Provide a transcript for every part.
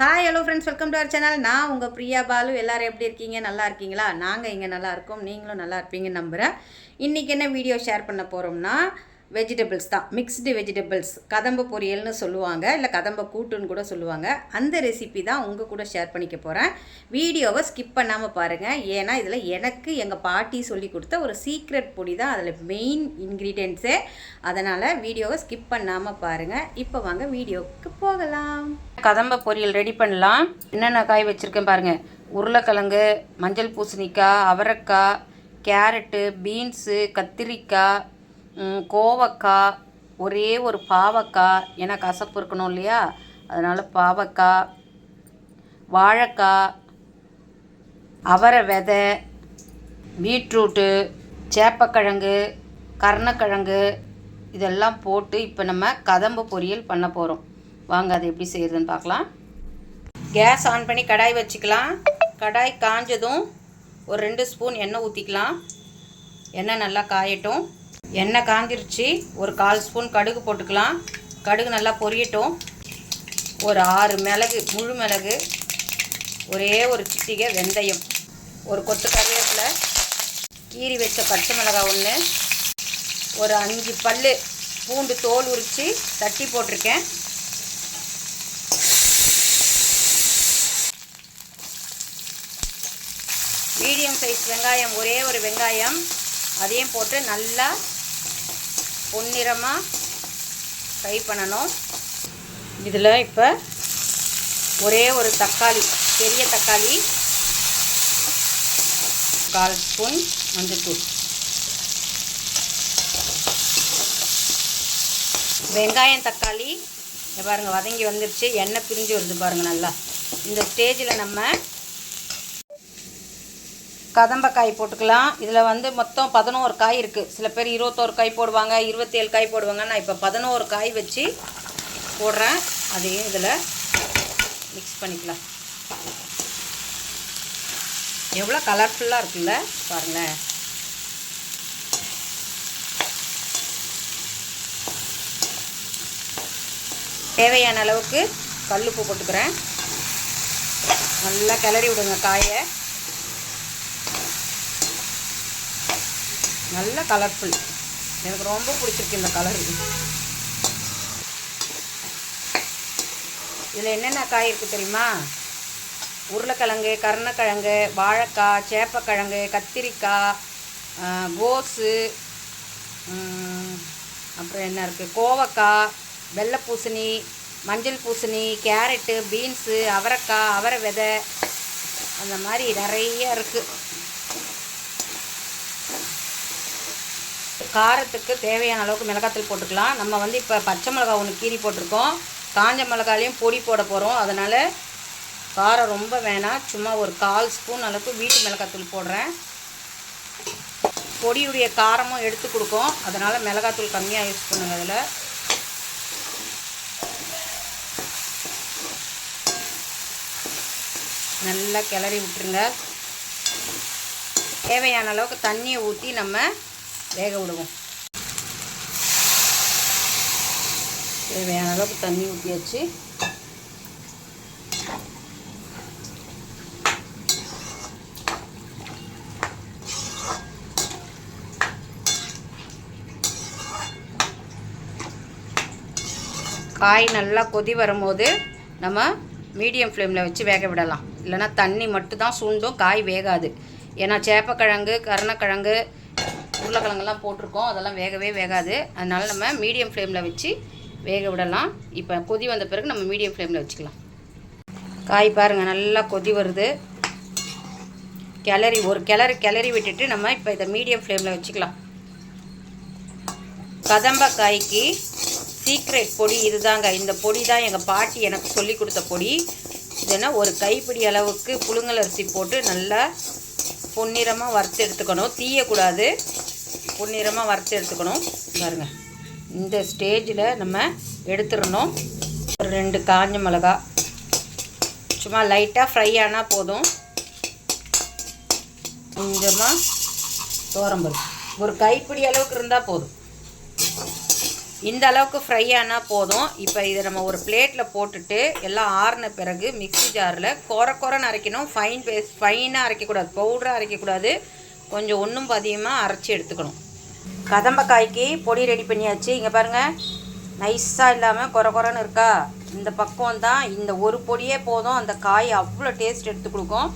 Hi hello friends welcome to our channel நான் உங்கள் பிரியா பாலு. எல்லோரும் எப்படி இருக்கீங்க? நல்லா இருக்கீங்களா? நாங்கள் இங்கே நல்லா இருக்கோம். நீங்களும் நல்லா இருப்பீங்கன்னு நம்புகிறேன் இன்றைக்கி என்ன வீடியோ ஷேர் பண்ண போகிறோம்னா வெஜிடபிள்ஸ் தான். Mixed vegetables. கதம்ப பொரியல்னு சொல்லுவாங்க. இல்லை கதம்ப கூட்டுன்னு கூட சொல்லுவாங்க. அந்த ரெசிபி தான் உங்கள் கூட ஷேர் பண்ணிக்க போகிறேன் வீடியோவை ஸ்கிப் பண்ணாமல் பாருங்கள் ஏன்னா இதில் எனக்கு எங்கள் பாட்டி சொல்லி கொடுத்த ஒரு சீக்ரெட் பொடி தான் அதில் மெயின் இன்க்ரீடியன்ட்ஸே அதனால் வீடியோவை ஸ்கிப் பண்ணாமல் பாருங்கள் இப்போ வாங்க வீடியோவுக்கு போகலாம். கதம்ப பொரியல் ரெடி பண்ணலாம். என்னென்ன காய் வச்சுருக்கேன் பாருங்கள் உருளைக்கிழங்கு மஞ்சள் பூசணிக்காய் அவரைக்காய் கேரட்டு பீன்ஸு கத்திரிக்காய் கோவக்காய் ஒரே ஒரு பாவக்காய் ஏன்னா கசப்பு இருக்கணும் இல்லையா? அதனால் பாவக்காய் வாழைக்காய் அவரை விதை பீட்ரூட்டு சேப்பக்கிழங்கு கருணக்கிழங்கு இதெல்லாம் போட்டு இப்போ நம்ம கதம்பு பொரியல் பண்ண போகிறோம் வாங்க அது எப்படி செய்கிறதுன்னு பார்க்கலாம். கேஸ் ஆன் பண்ணி கடாய் வச்சுக்கலாம். கடாய் காஞ்சதும் ஒரு ரெண்டு ஸ்பூன் எண்ணெய் ஊற்றிக்கலாம் எண்ணெய் நல்லா காயட்டும். எண்ணெய் காஞ்சிருச்சு. ஒரு கால் ஸ்பூன் கடுகு போட்டுக்கலாம். கடுகு நல்லா பொரியட்டும். ஒரு ஆறு மிளகு முழு மிளகு ஒரே ஒரு சிட்டிகை வெந்தயம். ஒரு கொத்து கருவேப்பிலை கீறி வச்ச பச்சை மிளகாய் ஒன்று ஒரு அஞ்சு பல் பூண்டு தோல் உரித்து தட்டி போட்டிருக்கேன். மீடியம் சைஸ் வெங்காயம் ஒரே ஒரு வெங்காயம். அதையும் போட்டு நல்லா பொன்னிறமாக ஃப்ரை பண்ணணும். இதில் இப்போ ஒரே ஒரு தக்காளி பெரிய தக்காளி கால் ஸ்பூன் மஞ்சள்தூள் வெங்காயம் தக்காளி பாருங்கள் வதங்கி வந்துருச்சு. எண்ணெய் பிரிஞ்சு வருது பாருங்கள் நல்லா. இந்த ஸ்டேஜில் நம்ம கதம்பக்காய் போட்டுக்கலாம். இதில் வந்து மொத்தம் பதினோரு காய் இருக்குது சில பேர் இருபத்தோரு காய் போடுவாங்க இருபத்தேழு காய் போடுவாங்க. நான் இப்போ பதினோரு காய் வச்சு போடுறேன். அதையும் இதில் மிக்ஸ் பண்ணிக்கலாம். எவ்வளோ கலர்ஃபுல்லாக இருக்குல்ல? பாருங்கள். தேவையான அளவுக்கு கல்லுப்பு போட்டுக்கிறேன். நல்லா கிளறி விடுங்க காயை. நல்ல கலர்ஃபுல் எனக்கு ரொம்ப பிடிச்சிருக்கு இந்த கலர் இதில் என்னென்ன காய் இருக்குது தெரியுமா? உருளைக்கிழங்கு கருணக்கிழங்கு வாழைக்காய் சேப்பக்கிழங்கு கத்திரிக்காய் கோஸு அப்புறம் என்ன இருக்குது கோவக்காய் வெள்ளை பூசணி மஞ்சள் பூசணி கேரட்டு பீன்ஸு அவரைக்காய் அவரை விதை அந்த மாதிரி நிறைய இருக்குது காரத்துக்கு தேவையான அளவுக்கு மிளகாத்தூள் போட்டுக்கலாம். நம்ம வந்து இப்போ பச்சை மிளகா ஒன்று கீறி போட்டிருக்கோம். காஞ்ச மிளகாலையும் பொடி போட போகிறோம் அதனால் காரம் ரொம்ப வேணாம். சும்மா ஒரு கால் ஸ்பூன் அளவுக்கு வீட்டு மிளகாத்தூள் போடுறேன். பொடியுடைய காரமும் எடுத்து கொடுக்கும். அதனால் மிளகாத்தூள் கம்மியாக யூஸ் பண்ணுங்க அதில். நல்லா கிளறி விட்டுருங்க. தேவையான அளவுக்கு தண்ணியை ஊற்றி நம்ம வேக விடுவோம். தேவையான அளவுக்கு தண்ணி ஊற்றியாச்சு காய் நல்லா கொதி வரும்போது நம்ம மீடியம் ஃப்ளேமில் வச்சு வேக விடலாம். இல்லைன்னா தண்ணி மட்டும் தான் சுண்டும் காய் வேகாது. ஏன்னா சேப்பக்கிழங்கு கருணக்கிழங்கு உருளைக்கிழங்கெல்லாம் போட்டிருக்கோம். அதெல்லாம் வேகவே வேகாது. அதனால் நம்ம மீடியம் ஃப்ளேமில் வச்சு வேக விடலாம். இப்போ கொதி வந்த பிறகு நம்ம மீடியம் ஃப்ளேமில் வச்சுக்கலாம். காய் பாருங்கள் நல்லா கொதி வருது. கிளறி ஒரு கிளறி கிளறி விட்டுட்டு நம்ம இப்போ இதை மீடியம் ஃப்ளேமில் வச்சுக்கலாம். கதம்பக்காய்க்கு சீக்ரெட் பொடி இதுதாங்க. இந்த பொடி தான் எங்கள் பாட்டி எனக்கு சொல்லி கொடுத்த பொடி. இதுனா ஒரு கைப்பிடி அளவுக்கு புழுங்கல் அரிசி போட்டு நல்லா பொன்னிறமாக வறுத்து எடுத்துக்கணும். தீயக்கூடாது. பொன்னிறமாக வறுத்து எடுத்துக்கணும். பாருங்க. இந்த ஸ்டேஜில் நம்ம எடுத்துடணும். ஒரு ரெண்டு காஞ்ச மிளகா. சும்மா லைட்டாக ஃப்ரை ஆனால் போதும். கொஞ்சமாக தோரம்பருப்பு ஒரு கைப்பிடி அளவுக்கு இருந்தால் போதும். இந்த அளவுக்கு ஃப்ரை ஆனால் போதும். இப்போ இதை நம்ம ஒரு பிளேட்டில் போட்டுட்டு எல்லாம் ஆறின பிறகு மிக்சி ஜாரில் கொர கொரன்னு அரைக்கணும். ஃபைன் பேஸ்ட் ஃபைனாக அரைக்கக்கூடாது. பவுடராக அரைக்கக்கூடாது. கொஞ்சம் ஒன்றும் பதியமாக அரைச்சி எடுத்துக்கணும். கதம்பக்காய்க்கு பொடி ரெடி பண்ணியாச்சு. இங்கே பாருங்கள் நைஸாக இல்லாமல் கொர கொரன்னு இருக்கா? இந்த பக்கம் தான் இந்த ஒரு பொடியே போதும். அந்த காய் அவ்வளோ டேஸ்ட் எடுத்து கொடுக்கும்.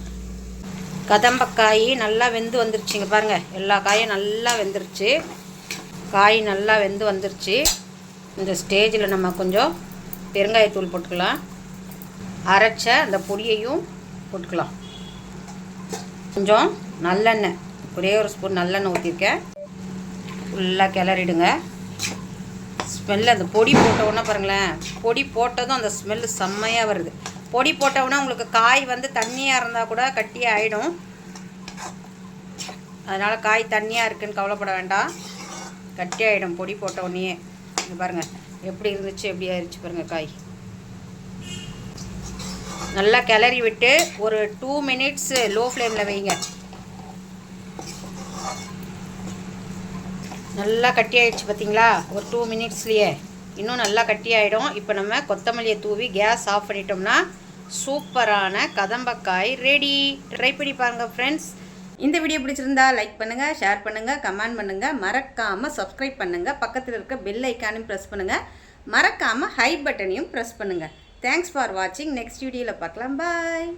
கதம்பக்காய் நல்லா வெந்து வந்துருச்சு. இங்கே பாருங்கள் எல்லா காயும் நல்லா வெந்துருச்சு. காய் நல்லா வெந்து வந்துருச்சு. இந்த ஸ்டேஜில் நம்ம கொஞ்சம் பெருங்காயத்தூள் போட்டுக்கலாம். அரைச்ச அந்த பொடியையும் போட்டுக்கலாம். கொஞ்சம் நல்லெண்ணெய். ஒரே ஒரு ஸ்பூன் நல்லெண்ணெய் ஊற்றிருக்கேன் ஃபுல்லாக கிளறிடுங்க. ஸ்மெல் அந்த பொடி போட்டவுடனே பாருங்களேன் பொடி போட்டதும் அந்த ஸ்மெல்லு செம்மையாக வருது. பொடி போட்டவுடனே உங்களுக்கு காய் வந்து தண்ணியாக இருந்தால் கூட கட்டியாக ஆகிடும் அதனால் காய் தண்ணியாக இருக்குன்னு கவலைப்பட வேண்டாம். கட்டி ஆகிடும் பொடி போட்ட உடனே பாருங்கள் எப்படி இருந்துச்சு எப்படி ஆயிடுச்சு பாருங்கள் காய். நல்லா கிளறி விட்டு ஒரு டூ மினிட்ஸ் லோ ஃப்ளேமில் வைங்க. நல்லா கட்டி ஆயிடுச்சு பார்த்தீங்களா ஒரு டூ மினிட்ஸ்லேயே இன்னும் நல்லா கட்டி ஆகிடும் இப்போ நம்ம கொத்தமல்லியை தூவி கேஸ் ஆஃப் பண்ணிட்டோம்னா சூப்பரான கதம்பக்காய் ரெடி ட்ரை பண்ணி பாருங்கள் ஃப்ரெண்ட்ஸ் இந்த வீடியோ பிடிச்சிருந்தா லைக் பண்ணுங்கள் ஷேர் பண்ணுங்கள் கமெண்ட் பண்ணுங்கள் மறக்காமல் சப்ஸ்கிரைப் பண்ணுங்கள் பக்கத்தில் இருக்க பெல் ஐக்கானும் ப்ரெஸ் பண்ணுங்கள் மறக்காமல் ஹை பட்டனையும் ப்ரெஸ் பண்ணுங்கள் தேங்க்ஸ் ஃபார் வாட்சிங் நெக்ஸ்ட் வீடியோவில் பார்க்கலாம். பாய்